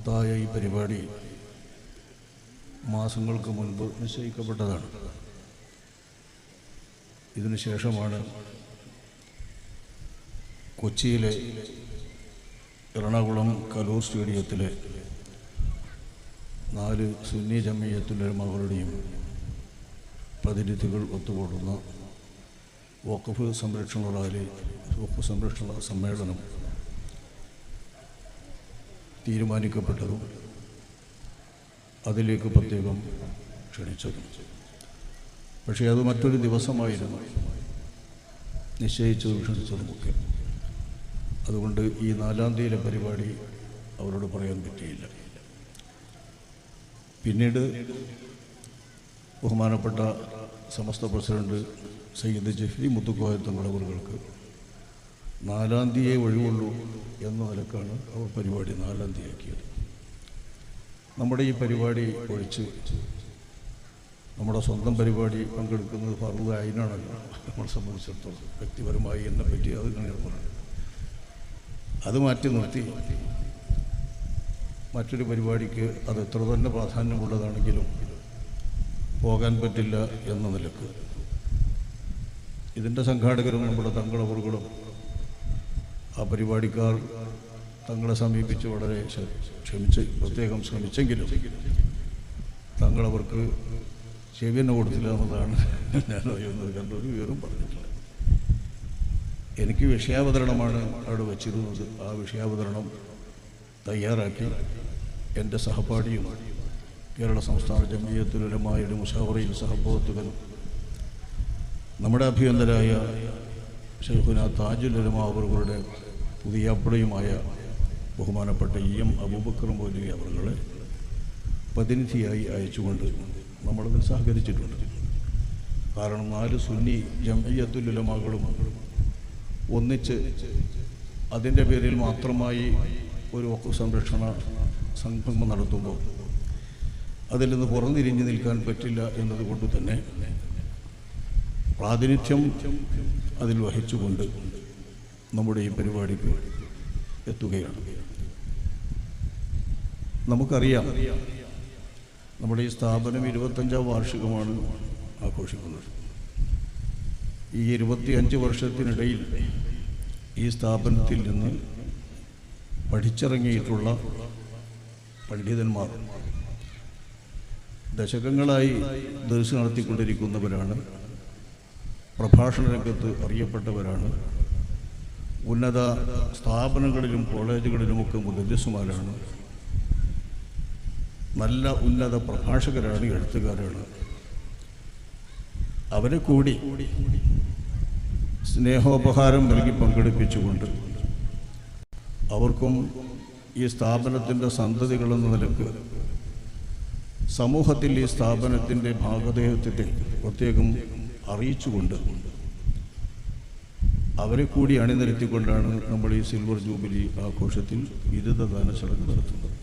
മഹത്തായ ഈ പരിപാടി മാസങ്ങൾക്ക് മുൻപ് നിശ്ചയിക്കപ്പെട്ടതാണ്. ഇതിനുശേഷമാണ് കൊച്ചിയിലെ എറണാകുളം കലൂർ സ്റ്റേഡിയത്തിലെ നാല് സുന്നി ജമീയത്തിലെ മകളുടെയും പ്രതിനിധികൾ ഒത്തുകൂടുന്ന വഖഫ് സംരക്ഷണ റാലി വഖഫ് സംരക്ഷണ സമ്മേളനം തീരുമാനിക്കപ്പെട്ടതും അതിലേക്ക് പ്രത്യേകം ക്ഷണിച്ചതും. പക്ഷേ അത് മറ്റൊരു ദിവസമായിരുന്നു. നിശ്ചയിച്ചതും ക്ഷണിച്ചതുമൊക്കെ അതുകൊണ്ട് ഈ നാലാം തീയതിയിലെ പരിപാടി അവരോട് പറയാൻ പറ്റിയില്ല. പിന്നീട് ബഹുമാനപ്പെട്ട സമസ്ത പ്രസിഡന്റ് സയ്യിദ് ജഫ്രി മുത്തുക്കോയ നാലാം തീയതി ഒഴിവുള്ളൂ എന്ന നിലക്കാണ് അവർ പരിപാടി നാലാം തീയതിയാക്കിയത്. നമ്മുടെ ഈ പരിപാടി ഒഴിച്ച് നമ്മുടെ സ്വന്തം പരിപാടി പങ്കെടുക്കുന്നത് ഫറൂഖ് അയിനാണല്ലോ. നമ്മളെ സംബന്ധിച്ചിടത്തോളം വ്യക്തിപരമായി എന്നെ പറ്റി അത് ഞാൻ അത് മാറ്റി നിർത്തി മറ്റൊരു പരിപാടിക്ക് അത് എത്ര തന്നെ പ്രാധാന്യമുള്ളതാണെങ്കിലും പോകാൻ പറ്റില്ല എന്ന നിലയ്ക്ക്. ഇതിന്റെ സംഘാടകരും നമ്മുടെ തങ്ങളവറുകളും ആ പരിപാടിക്കാർ തങ്ങളെ സമീപിച്ച് വളരെ ക്ഷമിച്ച് പ്രത്യേകം ശ്രമിച്ചെങ്കിലും തങ്ങളവർക്ക് ചെവിയെന്നെ കൊടുത്തില്ല എന്നതാണ് ഞാൻ അറിയുന്നത്. കണ്ടൊരു വിവരം പറഞ്ഞിട്ടില്ല. എനിക്ക് വിഷയാവതരണമാണ് അവിടെ വച്ചിരുന്നത്. ആ വിഷയാവതരണം തയ്യാറാക്കി എന്റെ സഹപാഠിയും കേരള സംസ്ഥാന ജമീയത്തുലമായുടെ മുഷാവറയിൽ സഹബോധകനും നമ്മുടെ അഭിയന്തരായ ഷെയ്ഖുന താജുലമ അവരുടെ പുതിയ അപ്പടയുമായ ബഹുമാനപ്പെട്ട ഇ എം അബൂബക്കർ മൗലവി അവരുടെ പ്രതിനിധിയായി അയച്ചുകൊണ്ട് നമ്മളതിൽ സഹകരിച്ചിട്ടുണ്ട്. കാരണം നാല് സുന്നി ജമയ്യത്തുലമാകളും ഒന്നിച്ച് അതിന്റെ പേരിൽ മാത്രമായി ഒരു സംരക്ഷണ സംഗമം നടത്തുമ്പോൾ അതിൽ നിന്ന് പുറംതിരിഞ്ഞു നിൽക്കാൻ പറ്റില്ല എന്നതുകൊണ്ട് തന്നെ പ്രാതിനിധ്യം അതിൽ വഹിച്ചുകൊണ്ട് നമ്മുടെ ഈ പരിപാടിക്ക് എത്തുകയാണ്. നമുക്കറിയാം നമ്മുടെ ഈ സ്ഥാപനം ഇരുപത്തഞ്ചാം വാർഷികമാണ് ആഘോഷിക്കുന്നത്. ഈ ഇരുപത്തിയഞ്ച് വർഷത്തിനിടയിൽ ഈ സ്ഥാപനത്തിൽ നിന്ന് പഠിച്ചിറങ്ങിയിട്ടുള്ള പണ്ഡിതന്മാർ ദശകങ്ങളായി ദർശനം നടത്തിക്കൊണ്ടിരിക്കുന്നവരാണ് പ്രഭാഷണ രംഗത്ത് അറിയപ്പെട്ടവരാണ്. ഉന്നത സ്ഥാപനങ്ങളിലും കോളേജുകളിലുമൊക്കെ മുതലസുമാരാണ് നല്ല ഉന്നത പ്രഭാഷകരാണ് എഴുത്തുകാരാണ്. അവരെ കൂടി സ്നേഹോപഹാരം നൽകി പങ്കെടുപ്പിച്ചുകൊണ്ട് അവർക്കും ഈ സ്ഥാപനത്തിന്റെ സന്തതികളെന്ന നിലയ്ക്ക് സമൂഹത്തിൽ ഈ സ്ഥാപനത്തിന്റെ ഭാഗദേഹത്തിന്റെ പ്രത്യേകം അറിയിച്ചുകൊണ്ട് അവരെ കൂടി അണിനിരത്തിക്കൊണ്ടാണ് നമ്മൾ ഈ സിൽവർ ജൂബിലി ആഘോഷത്തിൽ ബിരുദദാന ചടങ്ങ് നടത്തുന്നത്.